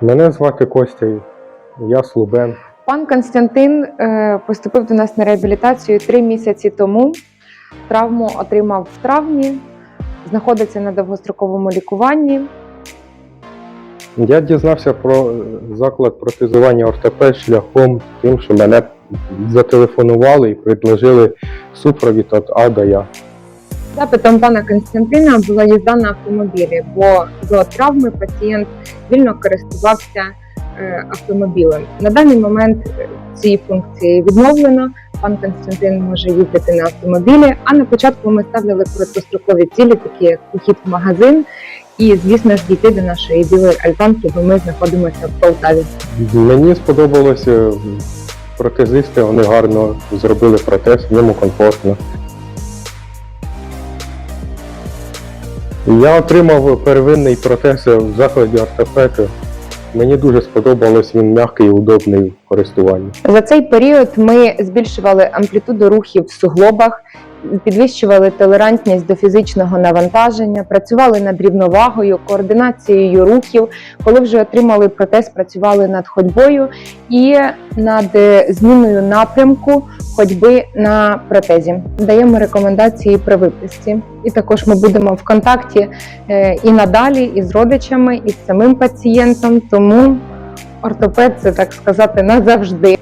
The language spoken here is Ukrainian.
Мене звати Костя, я Слубен. Пан Константин е, поступив до нас на реабілітацію три місяці тому. Травму отримав в травні, знаходиться на довгостроковому лікуванні. Я дізнався про заклад протезування ортопед шляхом тим, що мене зателефонували і предложили супровід від А до Я. Запитом пана Константина була їзда на автомобілі, бо до травми пацієнт вільно користувався е, автомобілем. На даний момент е, ці функції відновлено. Пан Константин може їздити на автомобілі. А на початку ми ставили короткострокові цілі, такі як похід в магазин, і звісно ж дійти до нашої білої альтанки, бо ми знаходимося в Полтаві. Мені сподобалося протезисти, вони гарно зробили протез, в ньому комфортно. Я отримав первинний протез в закладі ортопеду. Мені дуже сподобалось, він м'який і удобний в користуванні. За цей період ми збільшували амплітуду рухів в суглобах, підвищували толерантність до фізичного навантаження, працювали над рівновагою, координацією рухів. Коли вже отримали протез, працювали над ходьбою і над е, зміною напрямку ходьби на протезі. Даємо рекомендації при виписці. І також ми будемо в контакті е, і надалі, і з родичами, і з самим пацієнтом. Тому ортопед це так сказати назавжди.